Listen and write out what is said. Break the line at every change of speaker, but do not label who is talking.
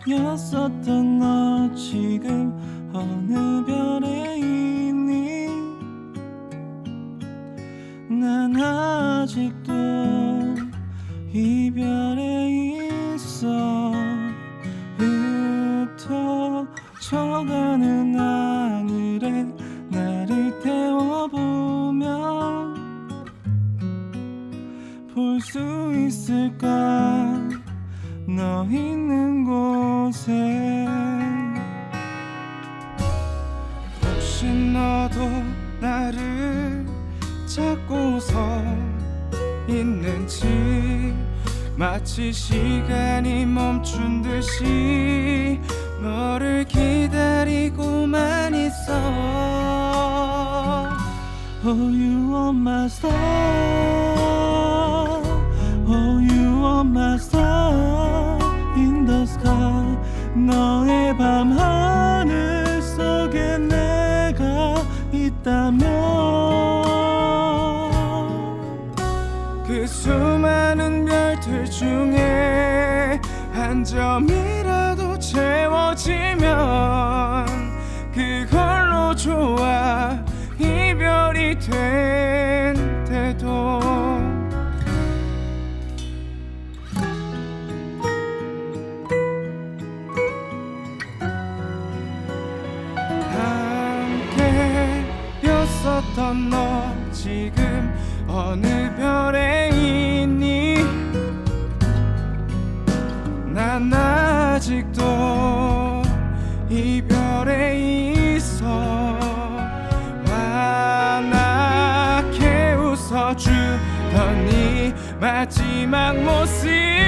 함께였었던 너 지금 어느 별에 있니? 난 아직도 이별에 있어. 흩어져가는 하늘에 나를 태워보면 볼 수 있을까? 너있 는 곳에 혹시 너도 나를 찾고서 있는지 마치 시간이 멈춘 듯이 너를 기다리고만 있어. Oh you are my star. Oh you are my star 너의 밤 하늘 속에 내가 있다면 그 수많은 별들 중에 한 점이라도 채워지면 그 함께였었던 너 지금 어느 별에 있니? 난 아직도 이별에 있어. 환하게 웃어주던 네 마지막 모습